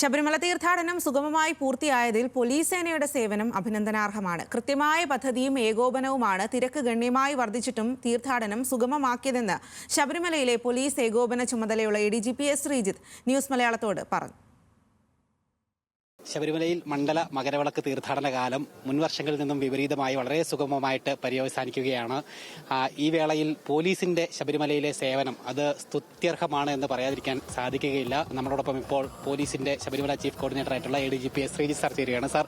ശബരിമല തീർത്ഥാടനം സുഗമമായി പൂർത്തിയായതിൽ പോലീസ് സേനയുടെ സേവനം അഭിനന്ദനാർഹമാണ്. കൃത്യമായ പദ്ധതിയും ഏകോപനവുമാണ് തിരക്ക് ഗണ്യമായി വർദ്ധിച്ചിട്ടും തീർത്ഥാടനം സുഗമമാക്കിയതെന്ന് ശബരിമലയിലെ പോലീസ് ഏകോപന ചുമതലയുള്ള A D G P S Sreejith news മലയാളത്തോട് പറഞ്ഞു. ശബരിമലയിൽ മണ്ഡല മകരവിളക്ക് തീർത്ഥാടന കാലം മുൻവർഷങ്ങളിൽ നിന്നും വിപരീതമായി വളരെ സുഗമമായിട്ട് പര്യവസാനിക്കുകയാണ്. ഈ വേളയിൽ പോലീസിന്റെ ശബരിമലയിലെ സേവനം അത് സ്തുത്യർഹമാണ് എന്ന് പറയാതിരിക്കാൻ സാധിക്കുകയില്ല. നമ്മളോടൊപ്പം ഇപ്പോൾ പോലീസിന്റെ ശബരിമല ചീഫ് കോർഡിനേറ്റർ ആയിട്ടുള്ള A D G P S Sreejith sir ചേരുകയാണ്. സാർ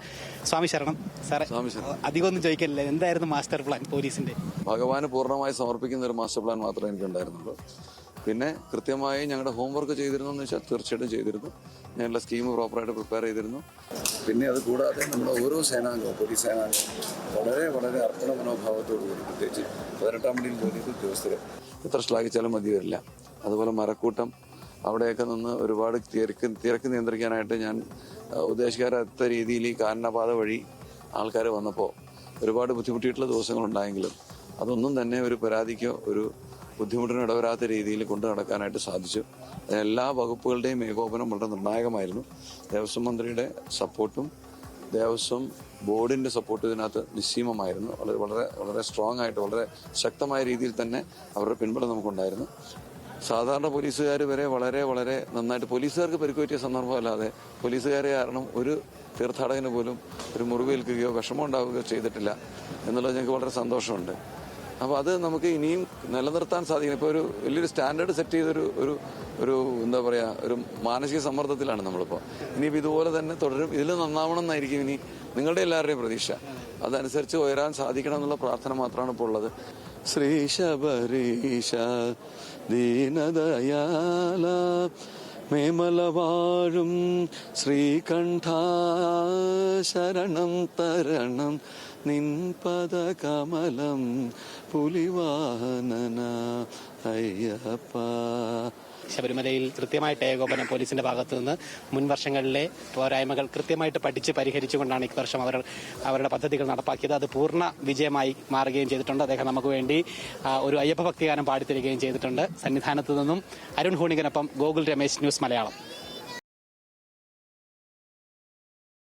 സ്വാമി ശരണം. സാർ അധികം ഒന്നും അധികമൊന്നും ചോദിക്കാനില്ല എന്തായിരുന്നു മാസ്റ്റർ പ്ലാൻ പോലീസിന്റെ? ഭഗവാന് പൂർണമായി സമർപ്പിക്കുന്ന ഒരു മാസ്റ്റർ പ്ലാൻ മാത്രമേ എനിക്കുണ്ടായിരുന്നുള്ളൂ. പിന്നെ കൃത്യമായി ഞങ്ങളുടെ ഹോംവർക്ക് ചെയ്തിരുന്നു എന്ന് വെച്ചാൽ തീർച്ചയായിട്ടും ചെയ്തിരുന്നു. ഞങ്ങളുടെ സ്കീം പ്രോപ്പറായിട്ട് പ്രിപ്പയർ ചെയ്തിരുന്നു. പിന്നെ അത് കൂടാതെ നമ്മുടെ ഓരോ സേനാംഗവും പോലീസ് സേനാംഗവും വളരെ വളരെ അർപ്പണ മനോഭാവത്തോടു കൂടി പ്രത്യേകിച്ച് പതിനെട്ടാം മണിയിൽ പോലീസ് ഉദ്യോഗസ്ഥരെ എത്ര ശ്ലാഘിച്ചാലും മതി വരില്ല. അതുപോലെ മരക്കൂട്ടം അവിടെയൊക്കെ നിന്ന് ഒരുപാട് തിരക്ക് തിരക്ക് നിയന്ത്രിക്കാനായിട്ട് ഞാൻ ഉദ്ദേശിക്കാത്ത രീതിയിൽ ഈ കാരണപാത വഴി ആൾക്കാർ വന്നപ്പോൾ ഒരുപാട് ബുദ്ധിമുട്ടിയിട്ടുള്ള ദിവസങ്ങളുണ്ടായെങ്കിലും അതൊന്നും തന്നെ ഒരു പരാതിക്കോ ഒരു ബുദ്ധിമുട്ടിനും ഇടവരാത്ത രീതിയിൽ കൊണ്ടു നടക്കാനായിട്ട് സാധിച്ചു. എല്ലാ വകുപ്പുകളുടെയും ഏകോപനം വളരെ നിർണായകമായിരുന്നു. ദേവസ്വം മന്ത്രിയുടെ സപ്പോർട്ടും ദേവസ്വം ബോർഡിന്റെ സപ്പോർട്ടും ഇതിനകത്ത് നിസ്സീമമായിരുന്നു. വളരെ വളരെ വളരെ സ്ട്രോങ് ആയിട്ട് വളരെ ശക്തമായ രീതിയിൽ തന്നെ അവരുടെ പിൻബലം നമുക്കുണ്ടായിരുന്നു. സാധാരണ പോലീസുകാർ വരെ വളരെ വളരെ നന്നായിട്ട് പോലീസുകാർക്ക് പരിക്കുപറ്റിയ സന്ദർഭമല്ലാതെ പോലീസുകാരെ കാരണം ഒരു തീർത്ഥാടകന് പോലും ഒരു മുറിവേൽക്കുകയോ വിഷമം ഉണ്ടാവുകയോ ചെയ്തിട്ടില്ല എന്നുള്ളത് ഞങ്ങൾക്ക് വളരെ സന്തോഷമുണ്ട്. അപ്പോൾ അത് നമുക്ക് ഇനിയും നിലനിർത്താൻ സാധിക്കും ഇപ്പോൾ ഒരു വലിയൊരു സ്റ്റാൻഡേർഡ് സെറ്റ് ചെയ്തൊരു ഒരു ഒരു എന്താ പറയുക ഒരു മാനസിക സമ്മർദ്ദത്തിലാണ് നമ്മളിപ്പോൾ ഇനിയിപ്പോൾ ഇതുപോലെ തന്നെ തുടരും. ഇതിൽ നന്നാവണം എന്നായിരിക്കും ഇനി നിങ്ങളുടെ എല്ലാവരുടെയും പ്രതീക്ഷ. അതനുസരിച്ച് ഉയരാൻ സാധിക്കണം എന്നുള്ള പ്രാർത്ഥന മാത്രമാണ് ഇപ്പോൾ ഉള്ളത്. ശ്രീ ശബരീശ ദീനദയാല മേമല വാഴും ശ്രീകണ്ഠ ശരണം തരണം നിൻ പദകമലം പുലിവാഹനന അയ്യപ്പ. ശബരിമലയിൽ കൃത്യമായിട്ട് ഏകോപനം പോലീസിന്റെ ഭാഗത്തു നിന്ന് മുൻ വർഷങ്ങളിലെ പോരായ്മകൾ കൃത്യമായിട്ട് പഠിച്ച് പരിഹരിച്ചുകൊണ്ടാണ് ഈ വർഷം അവർ അവരുടെ പദ്ധതികൾ നടപ്പാക്കിയത്. അത് പൂർണ വിജയമായി മാറുകയും ചെയ്തിട്ടുണ്ട്. അദ്ദേഹം നമുക്ക് വേണ്ടി ഒരു അയ്യപ്പ ഭക്തിഗാനം പാടിത്തരികയും ചെയ്തിട്ടുണ്ട്. സന്നിധാനത്ത് നിന്നും അരുൺ ഹൂണികനൊപ്പം ഗോകുൽ രമേശ് ന്യൂസ് മലയാളം.